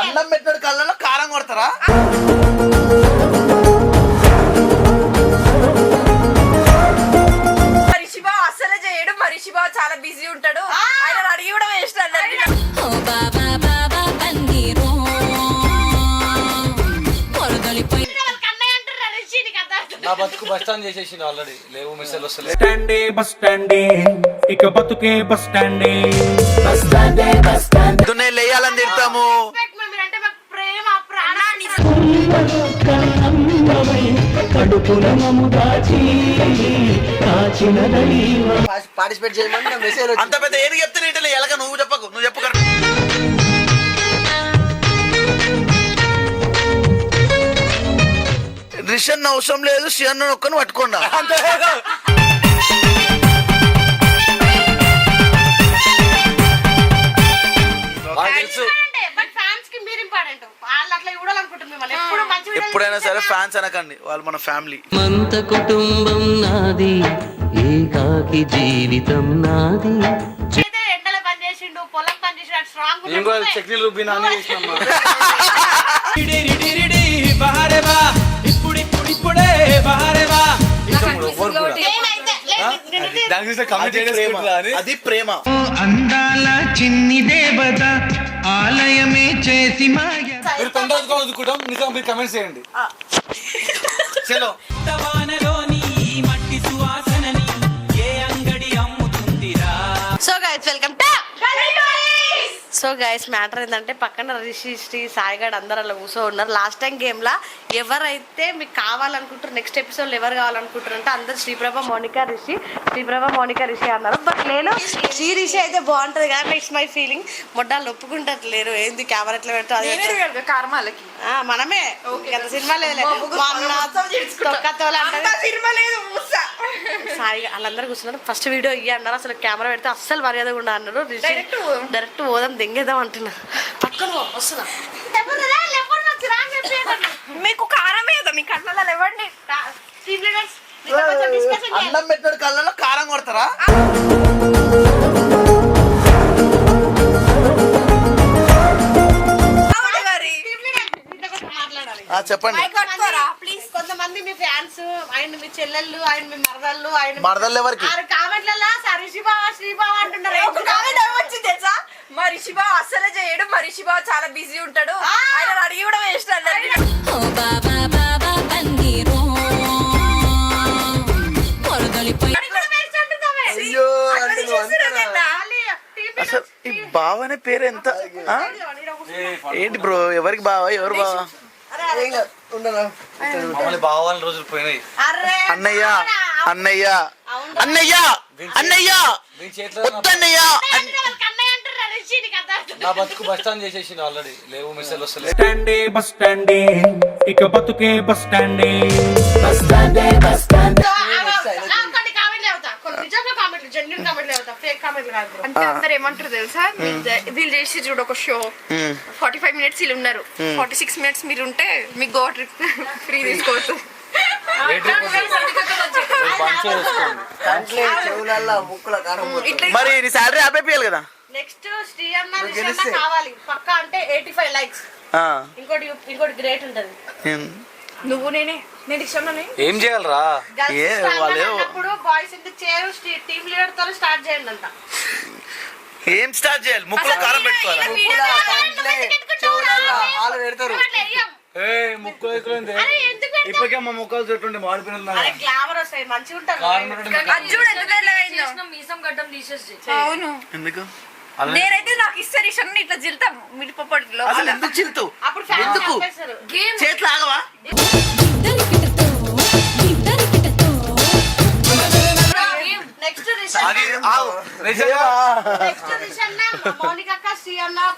అన్నం పెట్టిన కళ్ళలో కారం కొడతారా? నా బతుకు బస్ స్టాండ్ చేసేసిండు ఆల్రెడీ. లేవు మెసేజ్ వస్తలేదు. స్టాండే బస్ స్టాండే. ఇక బతుకే బస్ స్టాండే. పొద్దున్నే లేయాలని తిడతాము Respect, మరి మీరంటే మాకు ప్రేమ ప్రాణాన్ని పార్టిసిపేట్ చేయమని మెసేజ్ అంత పెద్ద ఏది చెప్తే ఎలాగ నువ్వు చెప్పకు నువ్వు చెప్పు అట్లా చూడాలనుకుంటుంది మిమ్మల్ని. ఎప్పుడు మంచి videos ఎప్పుడైనా సరే. ఫ్యాన్స్ అనకండి వాళ్ళు మన ఫ్యామిలీ మంత కుటుంబం నాది ఏకాకి జీవితం నాది. ఎండలో పని చేసిండు పొలం పని చేసిండు స్ట్రాంగ్ నేను రుబ్బినా అది ప్రేమ. అందాల చిన్ని దేవత ఆలయమే చేసి మీరు తొందరగా నిజంగా మీరు కమెంట్స్ చేయండి. చలో. సో గైస్ మ్యాటర్ ఏంటంటే పక్కన రిషి శ్రీ సాయిగాడ్ అందరు అలా కూర్చో ఉన్నారు. లాస్ట్ టైం గేమ్ లా ఎవరైతే మీకు కావాలనుకుంటారు నెక్స్ట్ ఎపిసోడ్ ఎవరు కావాలనుకుంటారు అంటే అందరు శ్రీప్రభ మోనికా రిషి శ్రీప్రభ మోనికా రిషి అన్నారు. బట్ నేను శ్రీ రిషి అయితే బాగుంటది కానీ ఇట్స్ మై ఫీలింగ్ మొడ్డాలు ఒప్పుకుంటట్లేరు. ఏంది కెమెరా ఎట్లా పెట్టు అది పెట్టు. కర్మాలకి. ఆ, మనమే. సినిమా లేదు సినిమా లేదు మూసా సాయి వాళ్ళందరూ కూర్చున్నారు. ఫస్ట్ వీడియో ఇయ్య అన్నారు. అసలు కెమెరా పెడితే అస్సలు మర్యాదగా ఉండ అన్నారు. పోదాం. డైరెక్ట్ పోదాం దెంగేద్దాం అంటున్నా. పక్కన వస్తున్నా. మీకు కారం వేయదా మీ కళ్ళలో ఇవ్వండి అన్నం పెట్టిన కళ్ళలో కారం కొడతారా? చెప్పండి. మీ ఫ్యాన్స్ ఆయన మీ చెల్లెళ్ళు ఆయన మీ మరదళ్ళు ఆయన మరదలు ఎవరికి? ఆరు కామెంట్లలో సరిశిబావ శ్రీబావ అంటున్నారు. ఒక కామెంట్ ఏమొచ్చింది తెలుసా? మరి శివ అస్సలే చేయడు మరి శివ చాలా బిజీ ఉంటాడు. ఆయన అడిగి కూడా వేస్ట్ అన్నది ఓ బాబా బాబా పన్నీరు పొరదలిపోయి అయ్యో? అసలు ఈ బావ అనే పేరు ఎంత? ఏంటి బ్రో ఎవరికి బావ? ఎవరు బావ? బావాలని రోజులు పోయినాయి. అరే అన్నయ్య అన్నయ్య అన్నయ్య అన్నయ్య మీ చేతిలో నా- వద్దన్నయ్య బతుకు బస్ స్టాండ్ చేసేసిండు ఆల్రెడీ. లేవు మెసేజ్ వస్తలేదు స్టాండే బస్ స్టాండే. ఇక బతుకే బస్ స్టాండే. ఆ, కొన్ని కామెంట్లు అవుతా కొన్ని నిజంగా కామెంట్లు జెన్యున్ కామెంట్లు అవుతా ఫేక్ కామెంట్లు కాదు అంటే అందరు ఏమంటారు తెలుసా వీళ్ళు- చేసి చూడు ఒక షో ఫార్టీ ఫైవ్ మినిట్స్ వీళ్ళు ఉన్నారు ఫార్టీ సిక్స్ మినిట్స్ మీరు ఉంటే మీకు గోవా ట్రిప్ ఫ్రీ తీసుకోవచ్చు మరి నీ శాలరీ ఆపేపియాలి కదా? నెక్స్ట్ శ్రీ అన్న కావాలి. పక్కా అంటే ఎయిటీ ఫైవ్ లైక్స్ ఆ, ఇంకోటి ఇంకోటి గ్రేట్ ఉంటది. నువ్వు నేనే నేను ఇష్టం ఏం చేయాలరా? ఏ, వాళ్ళే- అప్పుడు బాయ్స్ ఎందుకు చేయరు టీమ్ లీడర్తో స్టార్ట్ చేయండి అంట ఏం స్టార్ట్ చేయాలి? ముక్కులో కారం పెట్టుకోవాలా? ముక్కుల పెడతారు ఏ ముక్కు ఎక్కువైంది. అరే ఎందుకు పెడతావు? ఇప్పటికే మా ముక్కలు చుట్టుండే మాడిపోయిన ఎందుకు? నేనైతే నాకు ఇస్తే ఇట్లా జిల్తాం మిరపప్పటిలో అసలు ఎందుకు చిల్తు ఎందుకు. చేతులు ఆగవా?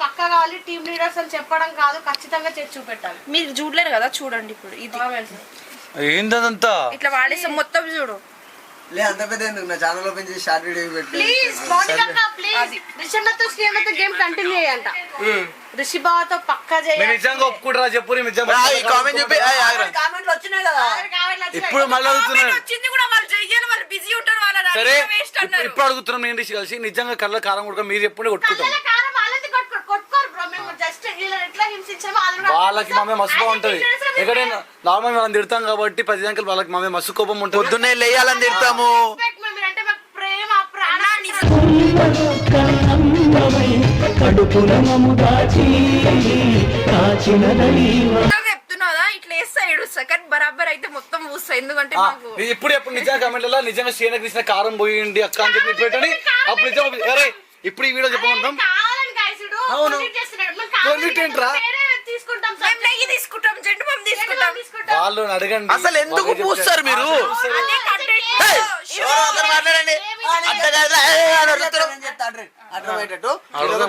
పక్క కావాలి టీమ్ లీడర్స్ అని చెప్పడం కాదు ఖచ్చితంగా చేసి చూపెట్టాలి. మీరు చూడలేరు కదా చూడండి ఇప్పుడు ఇది. ఏంటదంతా ఇట్లా వాడేసి మొత్తం చూడు. లే అంత పెద్ద ఎందుకు? నా ఛానల్ ఓపెన్ చేసి షార్ట్ వీడియో పెట్టి. ప్లీజ్ మౌనిక అక్క ప్లీజ్ రిషి అన్నతో శ్రీ అన్నతో గేమ్ కంటిన్యూ చేయంట. రిషి బావతో పక్కా చేయాలి. నిజంగా ఒప్పుకుంటారా చెప్పు నిజంగా ఆ, ఈ కామెంట్ చెప్పి. కామెంట్లు వచ్చినాయి కదా. ఇప్పుడు మళ్ళీ అడుగుతున్నాను వచ్చింది కూడా వాళ్ళు చెయ్యను వాళ్ళు బిజీ ఉంటారు వాళ్ళ సరే వేస్ట్ ఇప్పుడు- అడుగుతున్నాం నేను కలిసి. నిజంగా కళ్ళ కారం కూడా మీరు ఎప్పుడు కొట్టుకుంటాం. వాళ్ళకి మా మీద మస్తు బాగుంటది. ఎక్కడైనా నార్మల్ మనం తిడతాం కాబట్టి ప్రతి దానికి వాళ్ళకి మా మీద మస్తు కోపం ఉంటుంది. పొద్దున్నే లేయాలని తిడతాము. చెప్తున్నాదా ఇట్లా వేస్తా ఏడుస్తా కానీ బరాబర్ అయితే మొత్తం ఎందుకంటే ఇప్పుడు ఎప్పుడు నిజంగా కమెంట్లలో నిజంగా శ్రీనగర్ తీసిన కారం పోయింది అక్క అని చెప్పి పెట్టండి. అప్పుడు నిజం అరే ఇప్పుడు ఈ వీడియో చెప్పమంటాం అవును. ఏంట్రా? వాళ్ళని అడగండి. అసలు ఎందుకు వాళ్ళే పూస్తారు మీరు?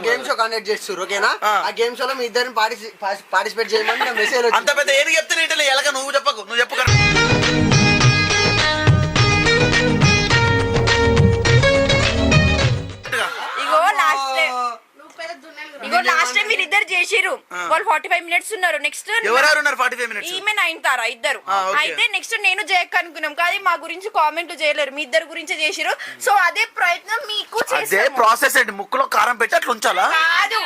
గేమ్ షో కండక్ట్ చేస్తారు ఓకేనా? ఆ. గేమ్ షోలో మీ ఇద్దరిని పార్టిసిపేట్ చేయమని మెసేజ్ అంత పెద్ద ఏది చెప్తే ఇట్లా ఎలక నువ్వు చెప్పకు నువ్వు చెప్పు లాస్ట్ టైం మీరు ఇద్దరు చేసిరు వాళ్ళు ఫార్టీ ఫైవ్ మినిట్స్ ఉన్నారు నెక్స్ట్ ఉన్నారు ఫార్టీ ఫైవ్ మినిట్స్ ఈమె నైన్ తారా ఇద్దరు. అయితే నెక్స్ట్ నేను చేయక అనుకున్నాం. కానీ మా గురించి కామెంట్ చేయలేరు. మీ ఇద్దరు గురించి చేసిరు సో అదే ప్రయత్నం మీకు అదే. ప్రాసెస్ అండి. ముక్కులో కారం పెట్టి అట్లా ఉంచాలా? కాదు.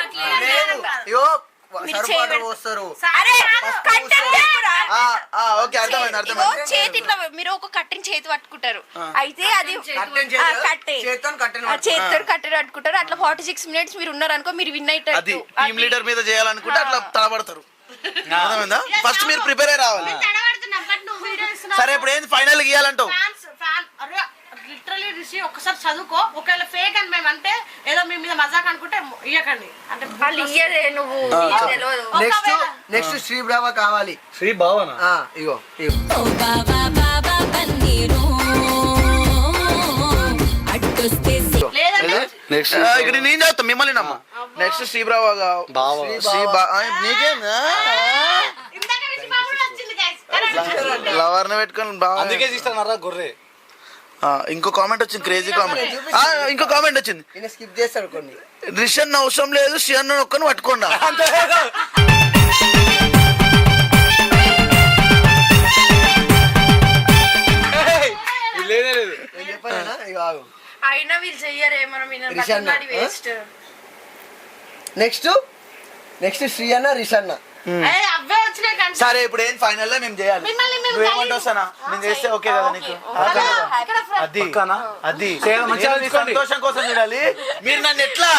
సరుపు వాటర్ పోస్తారు ఓకే అర్థమైంది అర్థమైంది. చేతి ఇట్లా మీరు ఒక కట్టెని చేతి పట్టుకుంటారు. అయితే అది కట్టే. చేతితో కట్టెని పట్టుకుంటారు. అట్లా ఫార్టీ సిక్స్ మినిట్స్ మీరు ఉన్నారు అనుకో మీరు విన్ అది టీమ్ లీడర్ మీద చేయాలనుకుంటే అట్లా తలబడతారు అర్థమైందా? ఫస్ట్ మీరు ప్రిపేర్ అయ్యి రావాలి. తడబడుతున్నాం బట్ నువ్వు వీడియో ఇస్తున్నావు సరే ఇప్పుడు ఏంది? ఫైనల్ గీయాలంటావు లిటరలీ రిషి ఒకసారి చదువుకో. ఒకవేళ ఫేక్ అని మేము అంటే ఏదో మీ మీద మజాక్ అనుకుంటే ఇయ్యకండి. అంటే వాళ్ళు ఇయ్యదే నువ్వు తెలియదు నెక్స్ట్ నెక్స్ట్ శ్రీ బ్రావా కావాలి. శ్రీ భావన ఆ, ఇగో ఇగో. బాబా బాబా పన్నీరు. అడ్డొస్తే నెక్స్ట్ ఇక్కడ నేను చదువుతా మిమ్మల్ని నమ్మ. నెక్స్ట్ శ్రీబ్రావ బావ. శ్రీ నీకేందా? ఇందాక రిషి బాబు కూడా వచ్చింది guys. లవర్ని పెట్టుకొని బాగా అందుకే తీస్తానరా గొర్రె. ఇంకో కామెంట్ వచ్చింది క్రేజీ కామెంట్ ఇంకో కామెంట్ వచ్చింది. స్కిప్ చేస్తాడు కొన్ని. రిషన్ అవసరం లేదు షియన్ ఒక్కని పట్టుకోండా. అయినా వీళ్ళు చెయ్యరే మనం రిషన్న? వేస్ట్ నెక్స్ట్ నెక్స్ట్ శ్రీ అన్న రిష్ అన్న ఏ, అవే. వచ్చినాయి కానీ సరే ఇప్పుడు ఏం ఫైనల్లో మేము చేయాలి. నేను చేస్తే ఓకే కదా నీకు? అది? అది. సంతోషం కోసం చూడాలి. మీరు నన్ను ఎట్లా?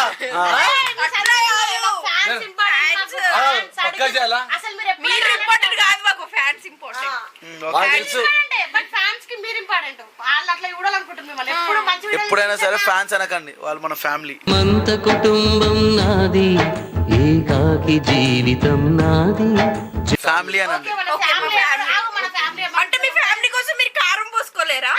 ఎప్పుడైనా సరే? ఫ్యాన్స్ అనకండి. వాళ్ళు మన ఫ్యామిలీ మంత కుటుంబం నాది ఏకాకి జీవితం నాది. ఫ్యామిలీ అన్నారు. అంటే మీ ఫ్యామిలీ కోసం మీరు కారం పోసుకోలేరా?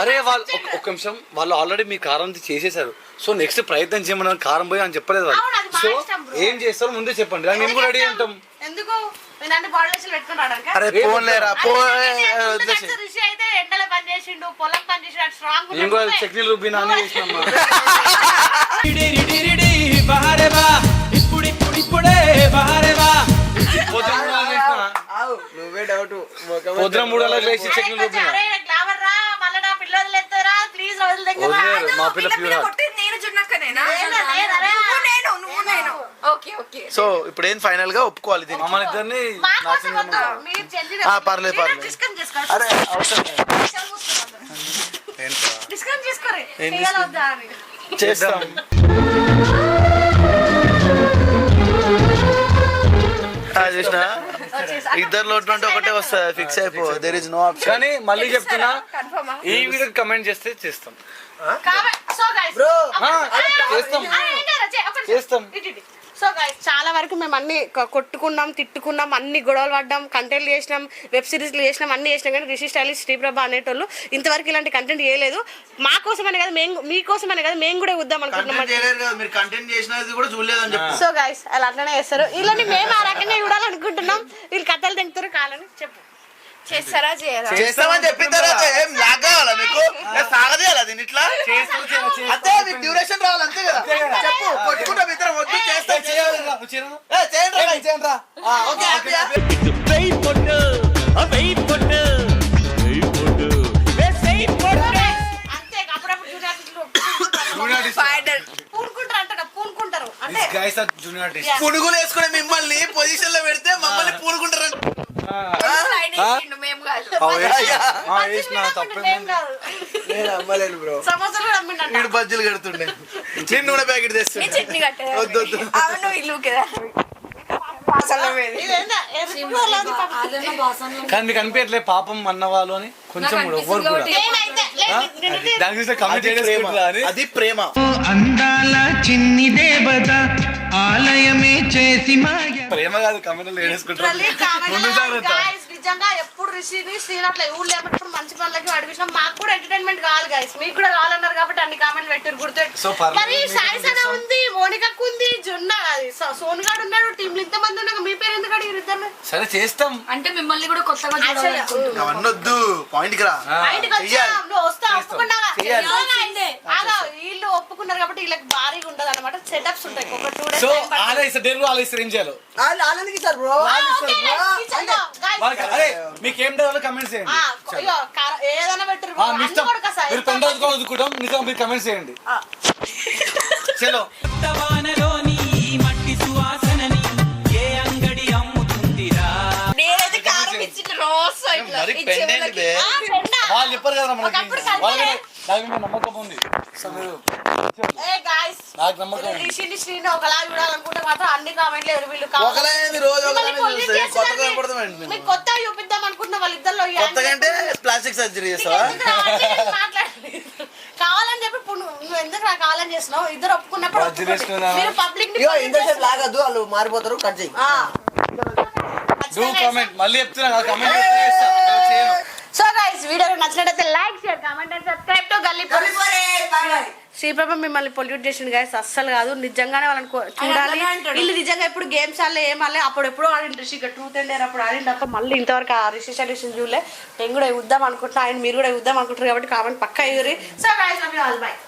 అరే. వాళ్ళు ఒక- ఒక్క నిమిషం. వాళ్ళు ఆల్రెడీ మీ కారం చేసేసారు. సో నెక్స్ట్ ప్రయత్నం చేయమని కారం పోయి అని చెప్పలేదు వాళ్ళు. సో. ఏం చేస్తారో ముందే చెప్పండి. మేము కూడా రెడీ ఉంటాం. ఎందుకు? అరే రేపు పోన్లేరా పో అయితే ఎండలో పని చేసిండు పొలం పని చేసిండు స్ట్రాంగ్ రుబ్బినా ఇప్పుడిప్పుడిప్పుడే పొద్దున మూడు గంటలకు లేచి మా పిల్ల ప్యూర్ సో ఇప్పుడు ఏం ఫైనల్గా ఒప్పుకోవాలి దీనికి? మమ్మల్ని ఇద్దరిని పర్లేదు, పర్లేదు. అరే అవసరం చేస్తాం? చూసినా? ఇద్దరు ఉంటే ఒకటే వస్తుంది ఫిక్స్ అయిపో దేర్ ఇస్ నో ఆప్షన్ కానీ మళ్ళీ చెప్తున్నా ఈ వీడియో కమెంట్ చేస్తే చేస్తాం. సో గైస్ బ్రో ఆ, చేస్తాం. చేస్తాం. సో గైస్ చాలా వరకు మేము అన్ని కొట్టుకున్నాం తిట్టుకున్నాం అన్ని గొడవలు పడ్డాం కంటెంట్లు చేసినాం వెబ్ సిరీస్లు చేసినాం అన్ని చేసినాం. కానీ రిషి స్టైలిష్ శ్రీప్రభ అనేటోళ్ళు ఇంతవరకు ఇలాంటి కంటెంట్ చేయలేదు. మా కోసమనే కదా మేము మీకోసమనే కదా మేము కూడా వద్దాం అనుకుంటున్నాం. కంటెంట్ కంటెంట్ సో గైస్ అలా అట్లనే చేస్తారు. వీళ్ళని మేము ఆ రకంగా చూడాలనుకుంటున్నాం. వీళ్ళు కథలు తెంగుతారు కాలని చెప్పు. చేస్తారా చేయరా చేస్తామని చెప్పిన తర్వాత ఏం లాగ్ కావాలా మీకు సాగదీయాలా దీని ఇట్లా? అంతే మీకు డ్యూరేషన్ రావాలి అంతే కదా? చెప్పు కొట్టుకుంటాం ఇద్దరం వద్దు చేస్తాం ఏ, చేయండి ఓకే. పునుగులు వేసుకునే మిమ్మల్ని పొజిషన్లో పెడితే మమ్మల్ని పూనుకుంటారు వేసిన తప్పేం ఏం కాదు. నేను అమ్మలేను బ్రో. సమోసాలు కూడా అమ్మిండంట వీడు బజ్జీలు కడుతుండే. నేను నూనె ప్యాకెట్ తెస్తుండే. చట్నీ వద్దు, వద్దు. అవును ఇల్లు కదా. కానీ మీకు అనిపించట్లే పాపం అన్నవాళ్ళు అని కొంచెం ఎవరు కూడా. దాని కమిటీ అది ప్రేమ. చేసుకుంటారా అని. అది ప్రేమ. అందాల చిన్ని దేవత ఆలయమే చేసి ప్రేమ కాదు కమిటీలు వేసుకుంటారు కామెంట్ నిజంగా ఎప్పుడు రిషిని శ్రీనాథ్ ఊళ్ళో ఎప్పుడు మంచి పనులకి అడిగినా మాకు కూడా ఎంటర్టైన్మెంట్ కావాలి గైస్ మీకు కూడా కావాలన్నారు కాబట్టి అన్ని కామెంట్లు పెట్టారు గుర్తు మరి మీకు సాయి సనా ఇస్తాం. ఉంది మోనికకు ఉంది జున్న సోను గాడు ఉన్నాడు టీంలు ఇంత మంది ఉన్నాక మీ పేరు ఎందుకు అడిగారు ఇద్దరు సరే చేస్తాం. అంటే మిమ్మల్ని కూడా కొత్తగా చూడాలనుకుంటున్నాను అవన్నీ వద్దు పాయింట్కి రా. నువ్వు వస్తా ఒప్పుకున్నావా? వీళ్ళు ఒప్పుకున్నారు కాబట్టి వీళ్ళకి భారీగా ఉండదు అనమాట సెటప్స్ ఉంటాయి ఒక టూ డేస్ సో ఆలా ఇస్తారు డెలివరీ ఆలా ఇస్తారు ఏం చేయాలి ఆనందికి సార్ బ్రో వాళ్ళకి అరే మీకు ఏం డెలివరీ కమెంట్స్ చేయండి ఏదైనా పెట్టరు ఆ, మీ ఇష్టం. మీరు పెండ వదుకొని వదుకుంటాం నిజం మీరు కమెంట్స్ చేయండి. చలో. నేనైతే కారం ఇచ్చి రోజు ఇట్లా మరి ఈ పెండేంటి చెవులకి. బే? వాళ్ళు చెప్పారు కదా మనకి. ఒకప్పుడు కలిపే. వాళ్ళకి నాకు మీద నమ్మకం ఉంది. సో మీరు ఏ గాయ్స్ నాకు నమ్మకం ఉంది. రిషిని శ్రీని ఒకలా చూడాలనుకుంటే మాత్రం అన్ని కామెంట్లు ఎవరు వీళ్ళు రోజు చూస్తే కనపడతామండి. మీకు కొత్త చూపిద్దాం వాళ్ళిద్దరిలో కొత్తగా అంటే ప్లాస్టిక్ సర్జరీ చేస్తావా. కావాలని చెప్పి నువ్వు ఎందుకు నాకు కావాలని చేస్తున్నావు? ఇద్దరు ఒప్పుకున్నప్పుడు? మీరు పబ్లిక్ ఇగో ఇంతసేపు లాగద్దు వాళ్ళు మారిపోతారు కట్ చేయి. డూ కామెంట్ మళ్ళీ చెప్తున్నా కమెంట్ చేస్తా నేను చేయను. సో గైస్ వీడియో నచ్చినట్లయితే like share comment and subscribe to Galli Sriprabha మిమ్మల్ని పొల్యూట్ చేసిండు గైస్ అస్సలు కాదు. నిజంగానే వాళ్ళని చూడాలి. వీళ్ళు నిజంగా ఎప్పుడు గేమ్స్ ఆడలే ఏం ఆడలే అప్పుడు ఎప్పుడో ఆడిండు రిషి ట్రూత్ అండ్ డేర్ అప్పుడు ఆడిండు తప్ప మళ్ళీ ఇంతవరకు ఆ రిషి సొల్యూషన్ చూడలే. నేను కూడా ఇద్దాం అనుకుంటున్నా. ఆయన మీరు కూడా ఇద్దాం అనుకుంటారు కాబట్టి కామెంట్ పక్క అయ్యూరి సో యూ ఆల్ బై